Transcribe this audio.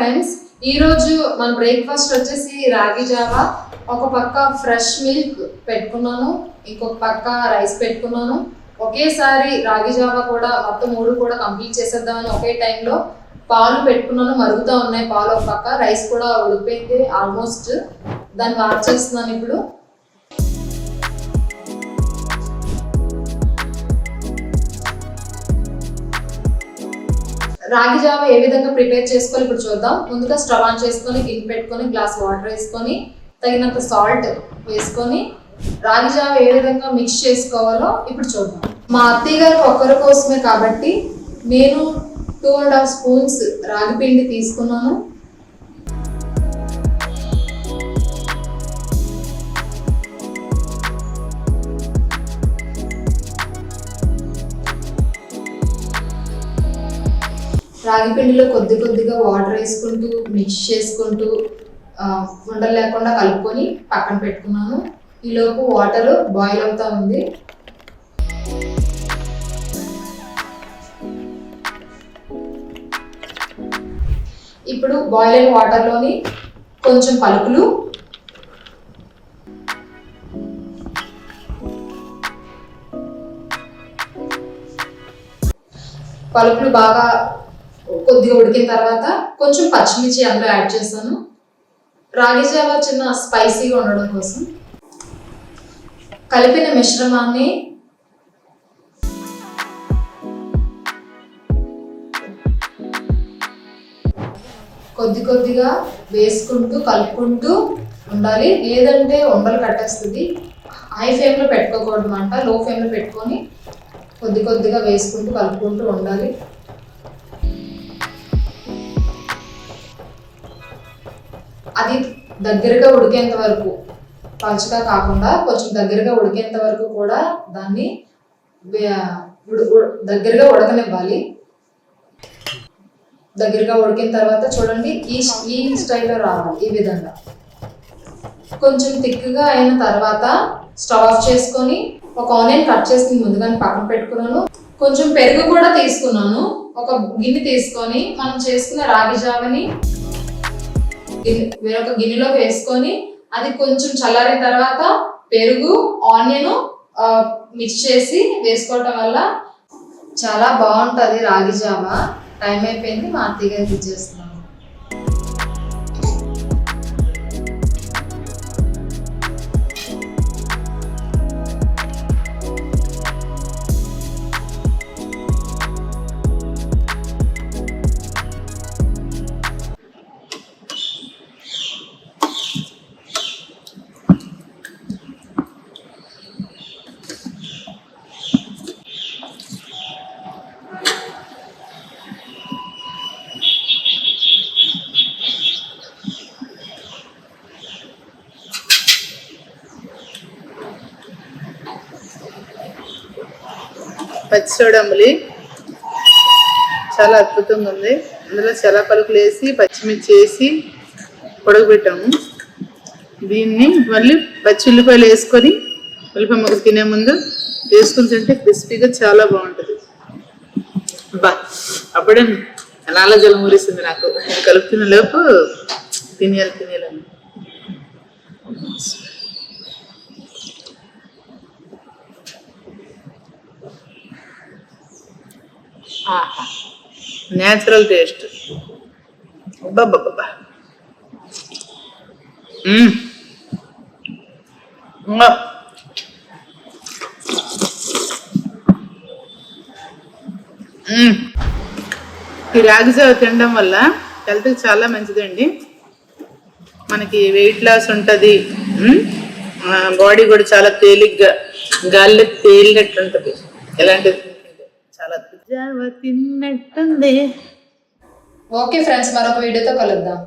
Friends ఈ రోజు మన బ్రేక్ఫాస్ట్ వచ్చేసి రాగి జావా ఒక పక్క ఫ్రెష్ మిల్క్ పెట్టుకున్నాను ఇంకొక పక్క రైస్ పెట్టుకున్నాను. ఒకేసారి రాగి జావా కూడా మొత్తం మూడు కూడా కంప్లీట్ చేసేద్దామని ఒకే టైంలో పాలు పెట్టుకున్నాను మరుగుతూ ఉన్నాయి పాలు ఒక పక్క రైస్ కూడా ఉడిపోయింది ఆల్మోస్ట్ దాన్ని మార్చేస్తున్నాను ఇప్పుడు. రాగి జావ ఏ విధంగా ప్రిపేర్ చేసుకోవాలి ఇప్పుడు చూద్దాం. ముందుగా స్టవ్ ఆన్ చేసుకొని గిన్నె పెట్టుకొని గ్లాస్ వాటర్ వేసుకొని తగినంత సాల్ట్ వేసుకొని రాగి జావ ఏ విధంగా మిక్స్ చేసుకోవాలో ఇప్పుడు చూద్దాం. మా అత్తయ్య గారు ఒక్కరి కోసమే కాబట్టి నేను టూ అండ్ హాఫ్ స్పూన్స్ రాగి పిండి తీసుకున్నాను. రాగి పిండిలో కొద్ది కొద్దిగా వాటర్ వేసుకుంటూ మిక్స్ చేసుకుంటూ ఉండలు లేకుండా కలుపుకొని పక్కన పెట్టుకున్నాను. ఈలోపు వాటర్ బాయిల్ అవుతా ఉంది. ఇప్పుడు బాయిల్ అయిన వాటర్లోని కొంచెం పలుకులు. పలుకులు బాగా కొద్దిగా ఉడికిన తర్వాత కొంచెం పచ్చిమిర్చి అందులో యాడ్ చేస్తాను. రాగి జావా చిన్న స్పైసీగా ఉండడం కోసం కలిపిన మిశ్రమాన్ని కొద్ది కొద్దిగా వేసుకుంటూ కలుపుకుంటూ ఉండాలి. లేదంటే ఉండలు కట్టేస్తుంది. హై ఫ్లేమ్లో పెట్టుకోకూడదు అంట లో ఫ్లేమ్లో పెట్టుకొని కొద్ది కొద్దిగా వేసుకుంటూ కలుపుకుంటూ ఉండాలి. అది దగ్గరగా ఉడికేంత వరకు పలుచగా కాకుండా కొంచెం దగ్గరగా ఉడికేంత వరకు కూడా దాన్ని దగ్గరగా ఉడకనివ్వాలి. దగ్గరగా ఉడికిన తర్వాత చూడండి ఈ ఈ స్టైల్లో రావాలి ఈ విధంగా. కొంచెం థిక్గా అయిన తర్వాత స్టవ్ ఆఫ్ చేసుకొని ఒక ఆనియన్ కట్ చేసి ముందుగానే పక్కన పెట్టుకున్నాను. కొంచెం పెరుగు కూడా తీసుకున్నాను. ఒక గిన్నె తీసుకొని మనం చేసుకున్న రాగి జావని వేరొక గిన్నెలోకి వేసుకొని అది కొంచెం చల్లారిన తర్వాత పెరుగు ఆనియన్ మిక్స్ చేసి వేసుకోవటం వల్ల చాలా బాగుంటుంది రాగి జామ. టైం అయిపోయింది మా అత్తయ్య గారికి ఇచ్చేస్తుంది పచ్చి చాలా అద్భుతంగా ఉంది. అందులో చాలా పలుకులు వేసి పచ్చిమిర్చి వేసి పొడగబెట్టాము దీన్ని మళ్ళీ పచ్చి ఉల్లిపాయలు వేసుకొని ఉల్లిపాయ ముక్కలు తినే ముందు వేసుకుని తింటే క్రిస్పీగా చాలా బాగుంటుంది. బా అప్పుడే నాలో జలం ఊరిస్తుంది నాకు. కలుపుతున్న లోపు తినేయాలి తినేయాలని ఆహా న్యాచురల్ టేస్ట్ అబ్బబ్బబ్బా ఈ రాగి జావ తినడం వల్ల హెల్త్కి చాలా మంచిదండి. మనకి వెయిట్ లాస్ ఉంటుంది. బాడీ కూడా చాలా తేలిగ్గా గాల్లో తేలినట్టు ఉంటుంది ఎలాంటిది? చాలా తిన్నట్టుంది. ఓకే ఫ్రెండ్స్ మరొక వీడియోతో కలుద్దాం.